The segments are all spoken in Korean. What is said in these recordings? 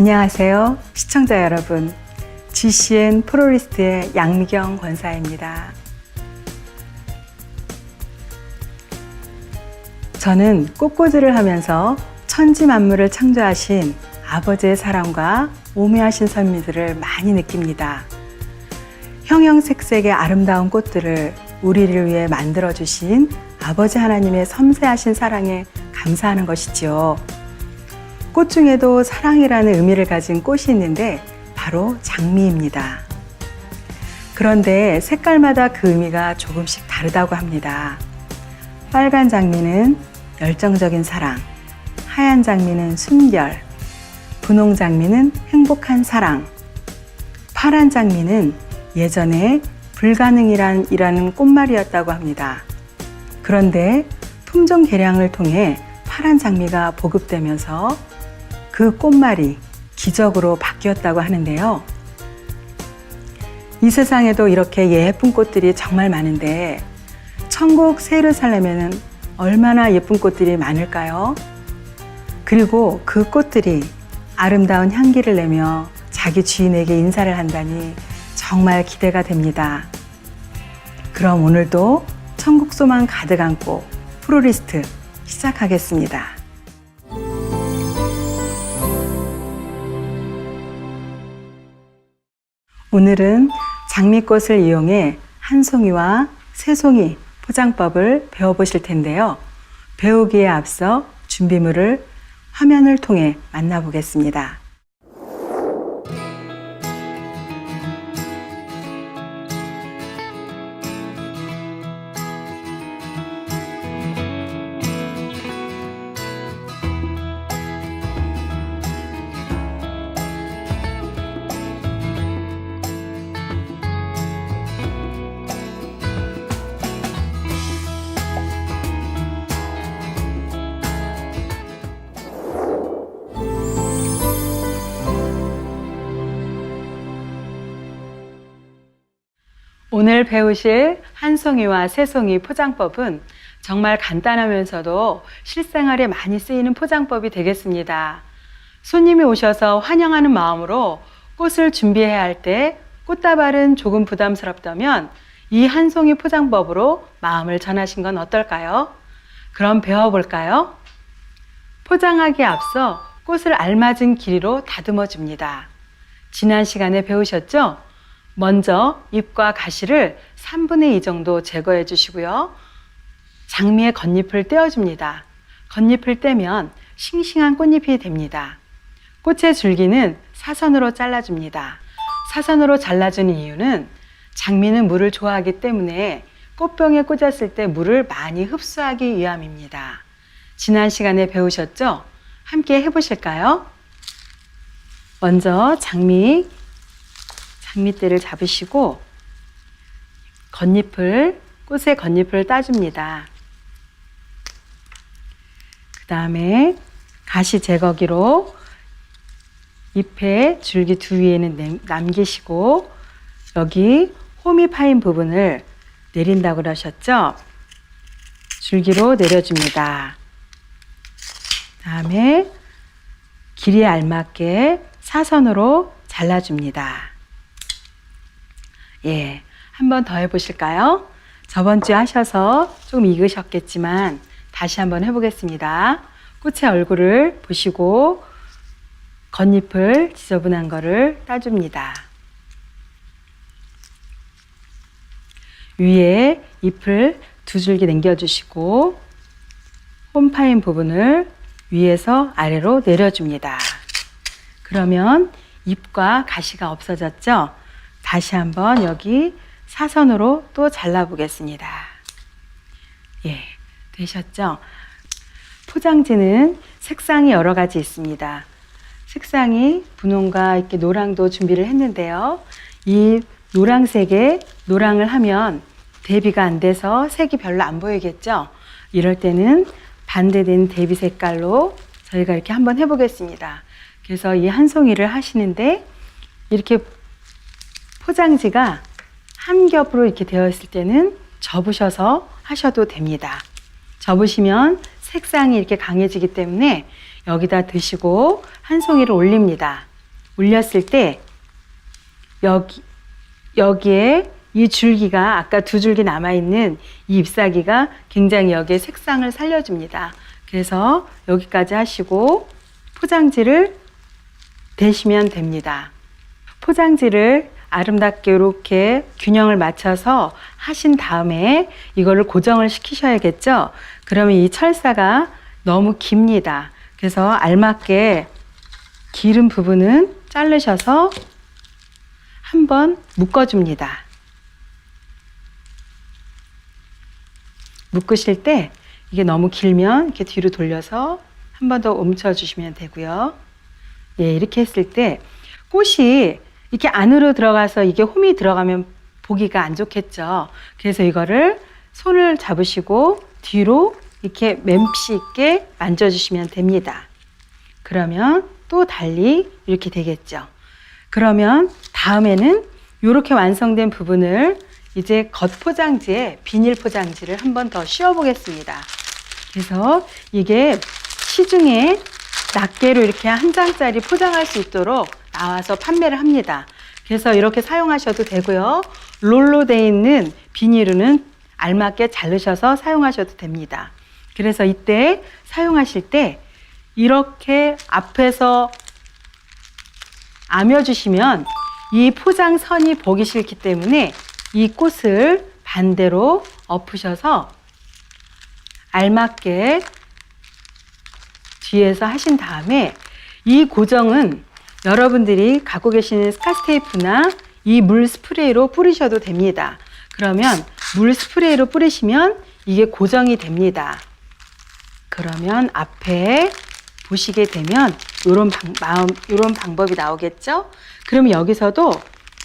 안녕하세요. 시청자 여러분. GCN 프로리스트의 양미경 권사입니다. 저는 꽃꽂이를 하면서 천지 만물을 창조하신 아버지의 사랑과 오묘하신 선미들을 많이 느낍니다. 형형색색의 아름다운 꽃들을 우리를 위해 만들어 주신 아버지 하나님의 섬세하신 사랑에 감사하는 것이지요. 꽃 중에도 사랑이라는 의미를 가진 꽃이 있는데 바로 장미입니다. 그런데 색깔마다 그 의미가 조금씩 다르다고 합니다. 빨간 장미는 열정적인 사랑, 하얀 장미는 순결, 분홍 장미는 행복한 사랑, 파란 장미는 예전에 불가능이란 이라는 꽃말이었다고 합니다. 그런데 품종 개량을 통해 파란 장미가 보급되면서 그 꽃말이 기적으로 바뀌었다고 하는데요. 이 세상에도 이렇게 예쁜 꽃들이 정말 많은데 천국 세르살렘에는 얼마나 예쁜 꽃들이 많을까요? 그리고 그 꽃들이 아름다운 향기를 내며 자기 주인에게 인사를 한다니 정말 기대가 됩니다. 그럼 오늘도 천국 소망 가득 안고 프로리스트 시작하겠습니다. 오늘은 장미꽃을 이용해 한 송이와 세 송이 포장법을 배워보실 텐데요. 배우기에 앞서 준비물을 화면을 통해 만나보겠습니다. 배우실 한 송이와 세 송이 포장법은 정말 간단하면서도 실생활에 많이 쓰이는 포장법이 되겠습니다. 손님이 오셔서 환영하는 마음으로 꽃을 준비해야 할 때 꽃다발은 조금 부담스럽다면 이 한 송이 포장법으로 마음을 전하신 건 어떨까요? 그럼 배워볼까요? 포장하기에 앞서 꽃을 알맞은 길이로 다듬어 줍니다. 지난 시간에 배우셨죠? 먼저 잎과 가시를 3분의 2 정도 제거해 주시고요. 장미의 겉잎을 떼어줍니다. 겉잎을 떼면 싱싱한 꽃잎이 됩니다. 꽃의 줄기는 사선으로 잘라줍니다. 사선으로 잘라주는 이유는 장미는 물을 좋아하기 때문에 꽃병에 꽂았을 때 물을 많이 흡수하기 위함입니다. 지난 시간에 배우셨죠? 함께 해보실까요? 먼저 장미 장미대를 잡으시고 겉잎을 꽃의 겉잎을 따줍니다. 그 다음에 가시 제거기로 잎의 줄기 두 위에는 남기시고 여기 홈이 파인 부분을 내린다고 그러셨죠? 줄기로 내려줍니다. 다음에 길이에 알맞게 사선으로 잘라줍니다. 예, 한 번 더 해보실까요? 저번 주에 하셔서 조금 익으셨겠지만 다시 한번 해보겠습니다. 꽃의 얼굴을 보시고 겉잎을 지저분한 거를 따줍니다. 위에 잎을 두 줄기 남겨주시고 홈파인 부분을 위에서 아래로 내려줍니다. 그러면 잎과 가시가 없어졌죠? 다시 한번 여기 사선으로 또 잘라보겠습니다. 예, 되셨죠? 포장지는 색상이 여러 가지 있습니다. 색상이 분홍과 이렇게 노랑도 준비를 했는데요. 이 노랑색에 노랑을 하면 대비가 안 돼서 색이 별로 안 보이겠죠? 이럴 때는 반대된 대비 색깔로 저희가 이렇게 한번 해보겠습니다. 그래서 이 한 송이를 하시는데 이렇게 포장지가 한 겹으로 이렇게 되어 있을 때는 접으셔서 하셔도 됩니다. 접으시면 색상이 이렇게 강해지기 때문에 여기다 드시고 한 송이를 올립니다. 올렸을 때 여기 여기에 이 줄기가 아까 두 줄기 남아 있는 이 잎사귀가 굉장히 여기에 색상을 살려줍니다. 그래서 여기까지 하시고 포장지를 대시면 됩니다. 포장지를 아름답게 이렇게 균형을 맞춰서 하신 다음에 이거를 고정을 시키셔야겠죠. 그러면 이 철사가 너무 깁니다. 그래서 알맞게 기른 부분은 자르셔서 한번 묶어줍니다. 묶으실 때 이게 너무 길면 이렇게 뒤로 돌려서 한 번더 옮쳐주시면 되고요. 예, 이렇게 했을 때 꽃이 이렇게 안으로 들어가서 이게 홈이 들어가면 보기가 안 좋겠죠. 그래서 이거를 손을 잡으시고 뒤로 이렇게 맴씨 있게 만져주시면 됩니다. 그러면 또 달리 이렇게 되겠죠. 그러면 다음에는 이렇게 완성된 부분을 이제 겉 포장지에 비닐 포장지를 한 번 더 씌워 보겠습니다. 그래서 이게 시중에 낱개로 이렇게 한 장짜리 포장할 수 있도록 나와서 판매를 합니다. 그래서 이렇게 사용하셔도 되고요. 롤로 돼 있는 비닐은 알맞게 자르셔서 사용하셔도 됩니다. 그래서 이때 사용하실 때 이렇게 앞에서 아며주시면 이 포장선이 보기 싫기 때문에 이 꽃을 반대로 엎으셔서 알맞게 뒤에서 하신 다음에 이 고정은 여러분들이 갖고 계시는 스카스테이프나 이 물 스프레이로 뿌리셔도 됩니다. 그러면 물 스프레이로 뿌리시면 이게 고정이 됩니다. 그러면 앞에 보시게 되면 이런 방, 이런 방법이 나오겠죠? 그러면 여기서도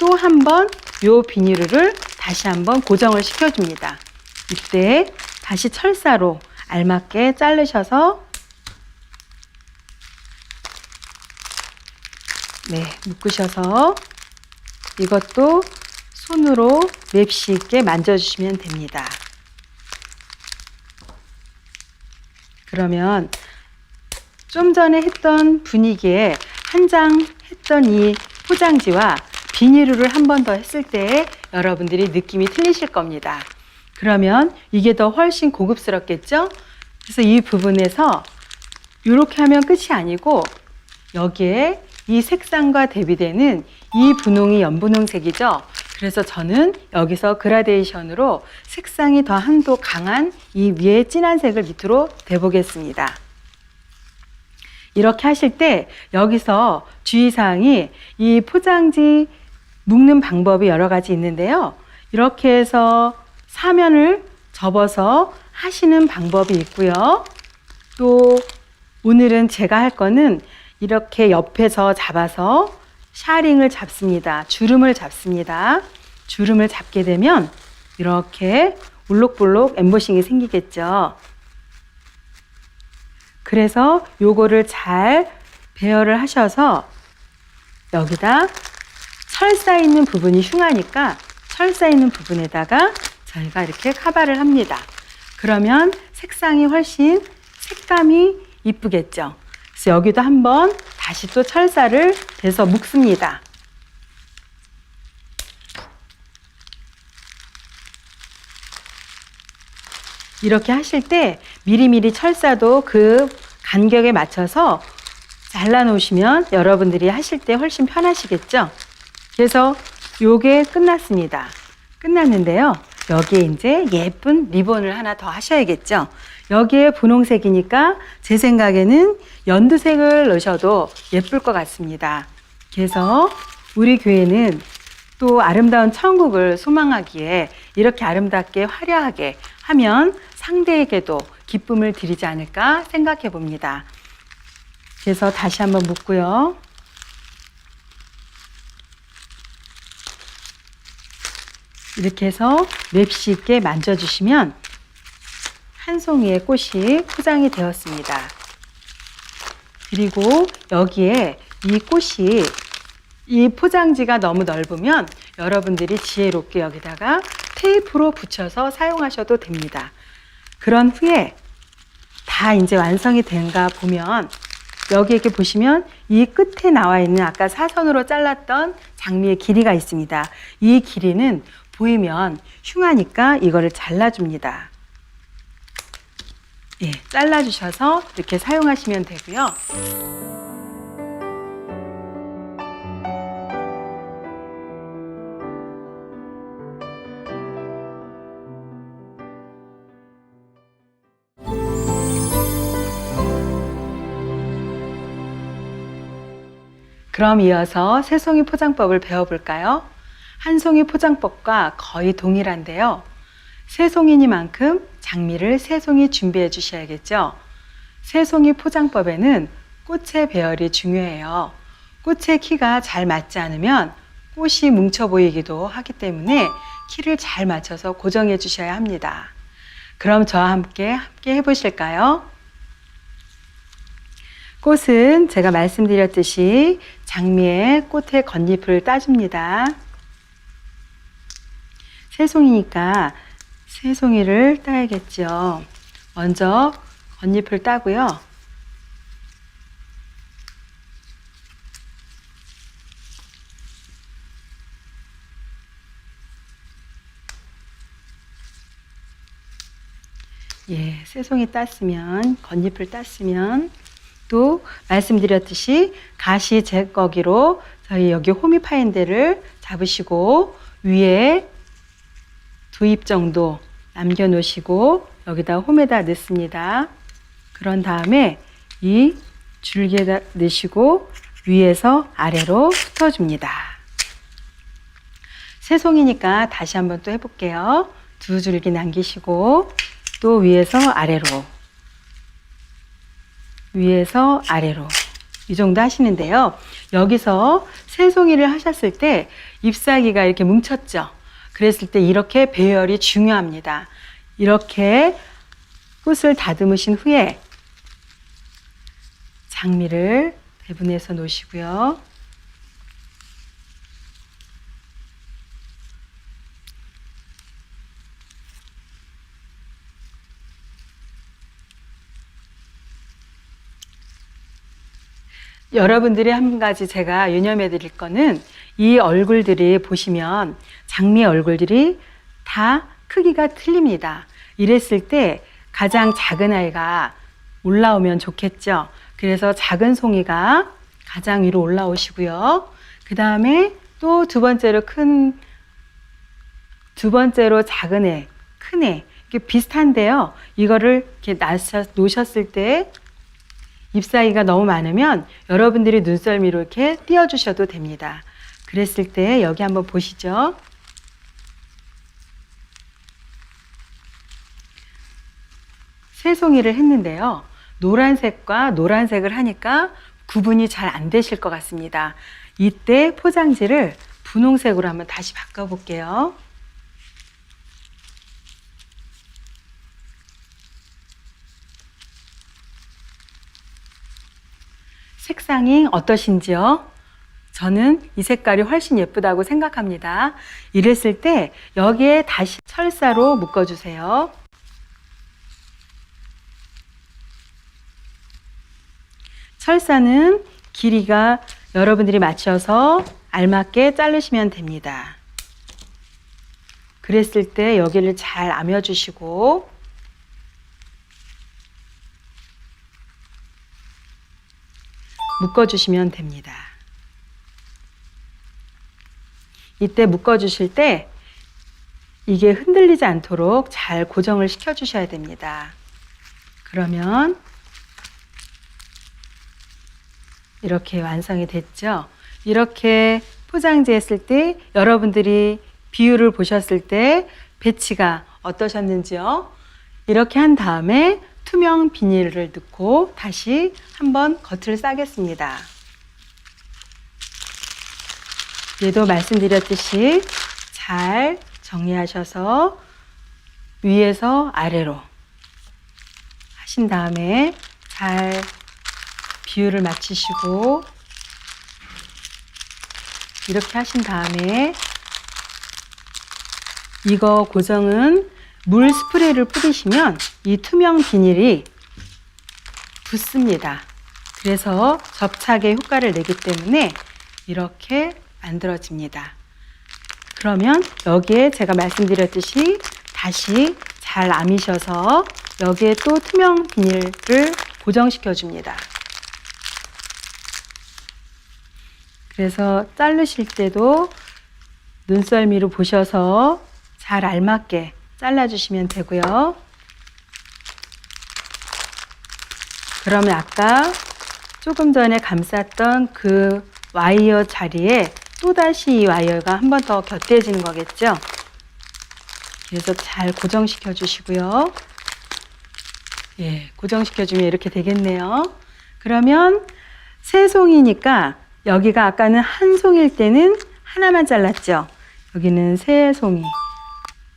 또 한 번 요 비닐을 다시 한번 고정을 시켜줍니다. 이때 다시 철사로 알맞게 자르셔서 네, 묶으셔서 이것도 손으로 맵시 있게 만져주시면 됩니다. 그러면 좀 전에 했던 분위기에 한 장 했던 이 포장지와 비닐을 한 번 더 했을 때 여러분들이 느낌이 틀리실 겁니다. 그러면 이게 더 훨씬 고급스럽겠죠? 그래서 이 부분에서 이렇게 하면 끝이 아니고 여기에 이 색상과 대비되는 이 분홍이 연분홍색이죠. 그래서 저는 여기서 그라데이션으로 색상이 더 한도 강한 이 위에 진한 색을 밑으로 대보겠습니다. 이렇게 하실 때 여기서 주의사항이 이 포장지 묶는 방법이 여러 가지 있는데요. 이렇게 해서 사면을 접어서 하시는 방법이 있고요. 또 오늘은 제가 할 거는 이렇게 옆에서 잡아서 샤링을 잡습니다. 주름을 잡습니다. 주름을 잡게 되면 이렇게 울록불록 엠보싱이 생기겠죠. 그래서 요거를 잘 배열을 하셔서 여기다 철사 있는 부분이 흉하니까 철사 있는 부분에다가 저희가 이렇게 카바를 합니다. 그러면 색상이 훨씬 색감이 이쁘겠죠. 그래서 여기도 한번 다시 또 철사를 대서 묶습니다. 이렇게 하실 때 미리미리 철사도 그 간격에 맞춰서 잘라 놓으시면 여러분들이 하실 때 훨씬 편하시겠죠? 그래서 요게 끝났습니다. 끝났는데요. 여기에 이제 예쁜 리본을 하나 더 하셔야겠죠? 여기에 분홍색이니까 제 생각에는 연두색을 넣으셔도 예쁠 것 같습니다. 그래서 우리 교회는 또 아름다운 천국을 소망하기에 이렇게 아름답게 화려하게 하면 상대에게도 기쁨을 드리지 않을까 생각해 봅니다. 그래서 다시 한번 묻고요. 이렇게 해서 맵시 있게 만져주시면 한 송이의 꽃이 포장이 되었습니다. 그리고 여기에 이 꽃이 이 포장지가 너무 넓으면 여러분들이 지혜롭게 여기다가 테이프로 붙여서 사용하셔도 됩니다. 그런 후에 다 이제 완성이 된가 보면 여기 이렇게 보시면 이 끝에 나와 있는 아까 사선으로 잘랐던 장미의 길이가 있습니다. 이 길이는 보이면 흉하니까 이거를 잘라줍니다. 예, 잘라주셔서 이렇게 사용하시면 되고요. 그럼 이어서 새송이 포장법을 배워볼까요? 한 송이 포장법과 거의 동일한데요. 새송이니만큼 장미를 새송이 준비해 주셔야겠죠. 새송이 포장법에는 꽃의 배열이 중요해요. 꽃의 키가 잘 맞지 않으면 꽃이 뭉쳐 보이기도 하기 때문에 키를 잘 맞춰서 고정해 주셔야 합니다. 그럼 저와 함께 함께 해 보실까요? 꽃은 제가 말씀드렸듯이 장미의 꽃의 겉잎을 따줍니다. 새송이니까 새송이를 따야겠죠. 먼저 겉잎을 따고요. 예, 새송이 땄으면 겉잎을 땄으면 또 말씀드렸듯이 가시 제거기로 저희 여기 호미 파인데를 잡으시고 위에 두 입 정도 남겨 놓으시고 여기다 홈에다 넣습니다. 그런 다음에 이 줄기에다 넣으시고 위에서 아래로 흩어줍니다. 새송이니까 다시 한번 또 해볼게요. 두 줄기 남기시고 또 위에서 아래로 위에서 아래로 이 정도 하시는데요. 여기서 새송이를 하셨을 때 잎사귀가 이렇게 뭉쳤죠. 그랬을 때 이렇게 배열이 중요합니다. 이렇게 꽃을 다듬으신 후에 장미를 배분해서 놓으시고요. 여러분들이 한 가지 제가 유념해 드릴 거는 이 얼굴들이 보시면 장미의 얼굴들이 다 크기가 틀립니다. 이랬을 때 가장 작은 아이가 올라오면 좋겠죠. 그래서 작은 송이가 가장 위로 올라오시고요. 그 다음에 또 두 번째로 큰, 두 번째로 작은 애, 큰 애. 이게 비슷한데요. 이거를 이렇게 놓으셨을 때 잎사귀가 너무 많으면 여러분들이 눈썰미로 이렇게 띄워주셔도 됩니다. 그랬을 때 여기 한번 보시죠. 새송이를 했는데요. 노란색과 노란색을 하니까 구분이 잘 안 되실 것 같습니다. 이때 포장지를 분홍색으로 한번 다시 바꿔볼게요. 색상이 어떠신지요? 저는 이 색깔이 훨씬 예쁘다고 생각합니다. 이랬을 때 여기에 다시 철사로 묶어주세요. 철사는 길이가 여러분들이 맞춰서 알맞게 자르시면 됩니다. 그랬을 때 여기를 잘 아며주시고 묶어주시면 됩니다. 이때 묶어주실 때 이게 흔들리지 않도록 잘 고정을 시켜주셔야 됩니다. 그러면 이렇게 완성이 됐죠. 이렇게 포장지 했을 때 여러분들이 비율을 보셨을 때 배치가 어떠셨는지요? 이렇게 한 다음에 투명 비닐을 넣고 다시 한번 겉을 싸겠습니다. 얘도 말씀드렸듯이 잘 정리하셔서 위에서 아래로 하신 다음에 잘 비율을 맞추시고 이렇게 하신 다음에 이거 고정은 물 스프레이를 뿌리시면 이 투명 비닐이 붙습니다. 그래서 접착의 효과를 내기 때문에 이렇게 만들어집니다. 그러면 여기에 제가 말씀드렸듯이 다시 잘 아미셔서 여기에 또 투명 비닐을 고정시켜 줍니다. 그래서 자르실 때도 눈썰미로 보셔서 잘 알맞게 잘라주시면 되고요. 그러면 아까 조금 전에 감쌌던 그 와이어 자리에 또다시 이 와이어가 한 번 더 곁대지는 거겠죠? 그래서 잘 고정시켜 주시고요. 예, 고정시켜 주면 이렇게 되겠네요. 그러면 세 송이니까 여기가 아까는 한 송일 때는 하나만 잘랐죠? 여기는 세 송이.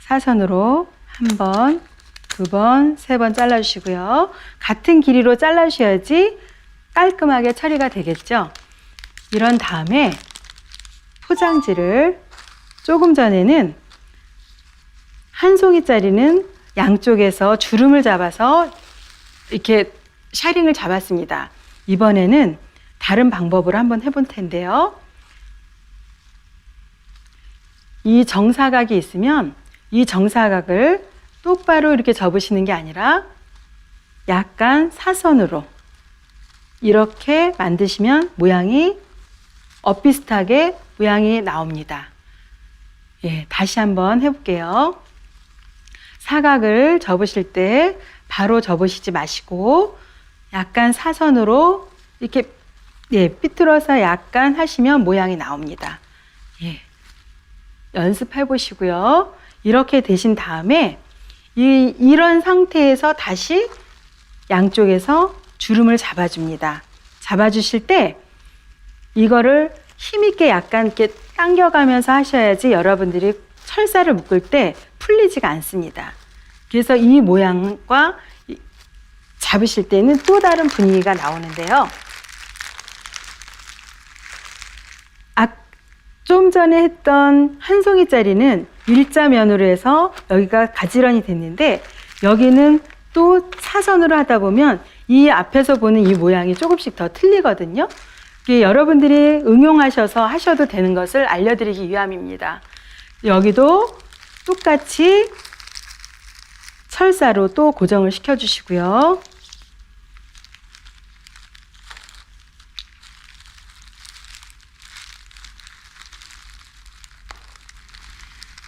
사선으로 한 번, 두 번, 세 번 잘라주시고요. 같은 길이로 잘라주셔야지 깔끔하게 처리가 되겠죠? 이런 다음에 포장지를 조금 전에는 한 송이짜리는 양쪽에서 주름을 잡아서 이렇게 샤링을 잡았습니다. 이번에는 다른 방법으로 한번 해볼 텐데요. 이 정사각이 있으면 이 정사각을 똑바로 이렇게 접으시는 게 아니라 약간 사선으로 이렇게 만드시면 모양이 엇비슷하게 모양이 나옵니다. 예, 다시 한번 해볼게요. 사각을 접으실 때 바로 접으시지 마시고 약간 사선으로 이렇게 예, 삐뚤어서 약간 하시면 모양이 나옵니다. 예. 연습해 보시고요. 이렇게 되신 다음에 이, 이런 상태에서 다시 양쪽에서 주름을 잡아줍니다. 잡아주실 때 이거를 힘있게 약간 이렇게 당겨가면서 하셔야지 여러분들이 철사를 묶을 때 풀리지가 않습니다. 그래서 이 모양과 이- 잡으실 때는 또 다른 분위기가 나오는데요. 아, 좀 전에 했던 한 송이짜리는 일자면으로 해서 여기가 가지런히 됐는데 여기는 또 사선으로 하다 보면 이 앞에서 보는 이 모양이 조금씩 더 틀리거든요. 이게 여러분들이 응용하셔서 하셔도 되는 것을 알려드리기 위함입니다. 여기도 똑같이 철사로 또 고정을 시켜주시고요.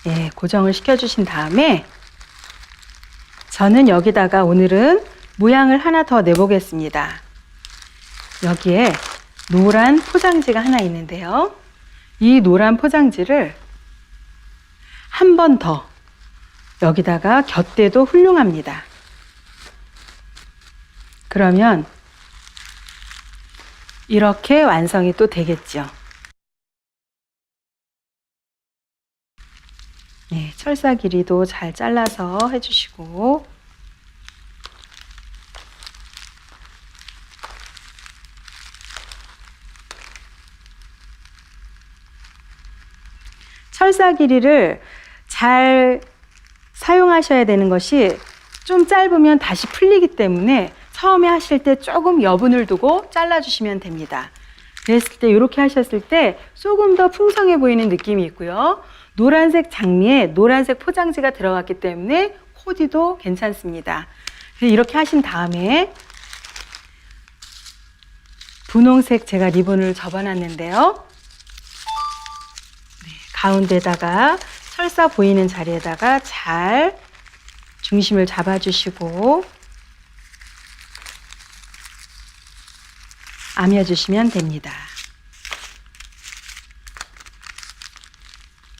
예, 고정을 시켜주신 다음에 저는 여기다가 오늘은 모양을 하나 더 내보겠습니다. 여기에 노란 포장지가 하나 있는데요. 이 노란 포장지를 한 번 더 여기다가 곁대도 훌륭합니다. 그러면 이렇게 완성이 또 되겠죠. 네, 철사 길이도 잘 잘라서 해주시고 철사 길이를 잘 사용하셔야 되는 것이 좀 짧으면 다시 풀리기 때문에 처음에 하실 때 조금 여분을 두고 잘라주시면 됩니다. 그랬을 때 이렇게 하셨을 때 조금 더 풍성해 보이는 느낌이 있고요. 노란색 장미에 노란색 포장지가 들어갔기 때문에 코디도 괜찮습니다. 이렇게 하신 다음에 분홍색 제가 리본을 접어놨는데요. 네, 가운데다가 설사 보이는 자리에다가 잘 중심을 잡아주시고 아며주시면 됩니다.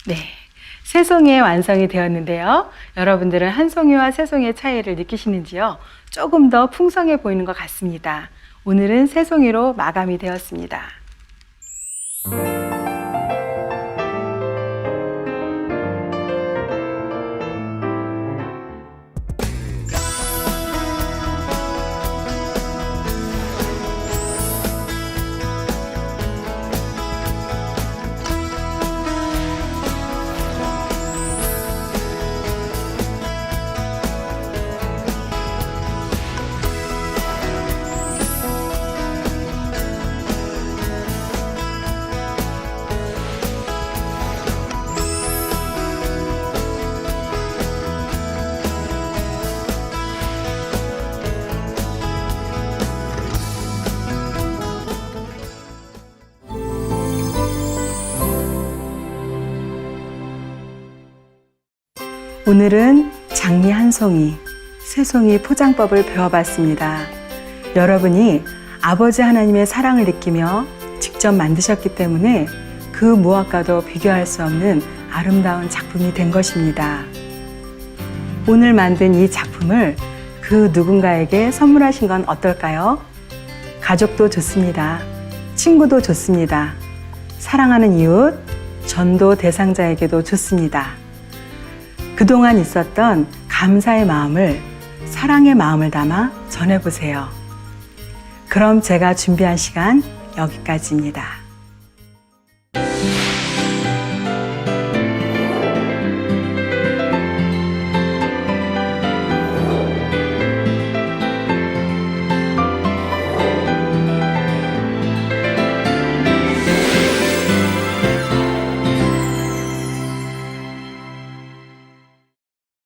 네. 세 송이의 완성이 되었는데요. 여러분들은 한 송이와 세 송이의 차이를 느끼시는지요? 조금 더 풍성해 보이는 것 같습니다. 오늘은 세 송이로 마감이 되었습니다. 오늘은 장미 한 송이, 세 송이 포장법을 배워봤습니다. 여러분이 아버지 하나님의 사랑을 느끼며 직접 만드셨기 때문에 그 무엇과도 비교할 수 없는 아름다운 작품이 된 것입니다. 오늘 만든 이 작품을 그 누군가에게 선물하신 건 어떨까요? 가족도 좋습니다. 친구도 좋습니다. 사랑하는 이웃, 전도 대상자에게도 좋습니다. 그동안 있었던 감사의 마음을 사랑의 마음을 담아 전해보세요. 그럼 제가 준비한 시간 여기까지입니다.